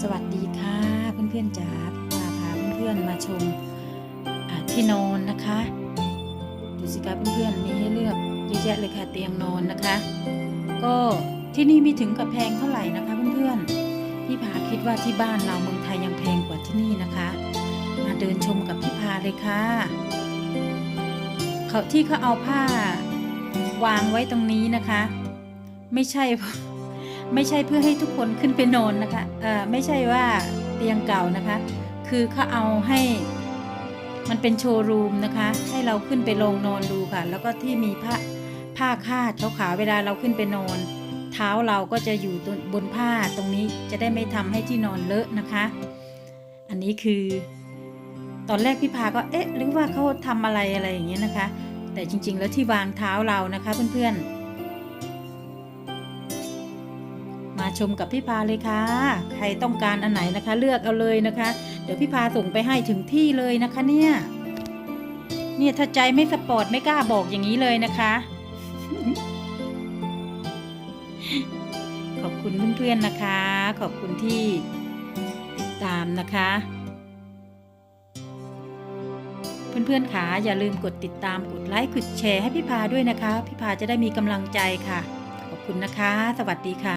สวัสดีค่ะเพื่อนๆจ๋าพาพาเพื่อนๆมาชมที่นอนนะคะดูสิคะเพื่อนๆมีให้เลือกเยอะแยะเลยค่ะเตียงนอนนะคะ ก็ที่นี่มีถึงกับแพงเท่าไหร่นะคะเพื่อนๆพี่พาคิดว่าที่บ้านเราเมืองไทยยังแพงกว่าที่นี่นะคะ มาเดินชมกับพี่พาเลยค่ะเขาที่เขาเอาผ้าวางไว้ตรงนี้นะคะ ไม่ใช่ ไม่ใช่เพื่อให้ทุกคนขึ้นไปนอนนะคะเอ่อไม่ใช่ว่าเตียงเก่านะคะ คือเขาเอาให้มันเป็นโชว์รูมนะคะ ให้เราขึ้นไปลงนอนดูค่ะ แล้วก็ที่มีผ้าผ้าคาดขาวๆเวลาเราขึ้นไปนอน เท้าเราก็จะอยู่บนผ้าตรงนี้จะได้ไม่ทำให้ที่นอนเลอะนะคะ อันนี้คือ ตอนแรกพี่พาก็เอ๊ะหรือว่าเขาทำอะไรอะไรอย่างเงี้ยนะคะ แต่จริงๆแล้วที่วางเท้าเรานะคะเพื่อนๆ ชมกับพี่พาเลยค่ะ ใครต้องการอันไหนนะคะ เลือกเอาเลยนะคะ เดี๋ยวพี่พาส่งไปให้ถึงที่เลยนะคะเนี่ยเนี่ยถ้าใจไม่สปอร์ตไม่กล้าบอกอย่างนี้เลยนะคะ ขอบคุณเพื่อนๆนะคะ ขอบคุณที่ติดตามนะคะ เพื่อนๆค่ะอย่าลืมกดติดตามกดไลค์กดแชร์ให้พี่พาด้วยนะคะ พี่พาจะได้มีกำลังใจค่ะ ขอบคุณนะคะ สวัสดีค่ะ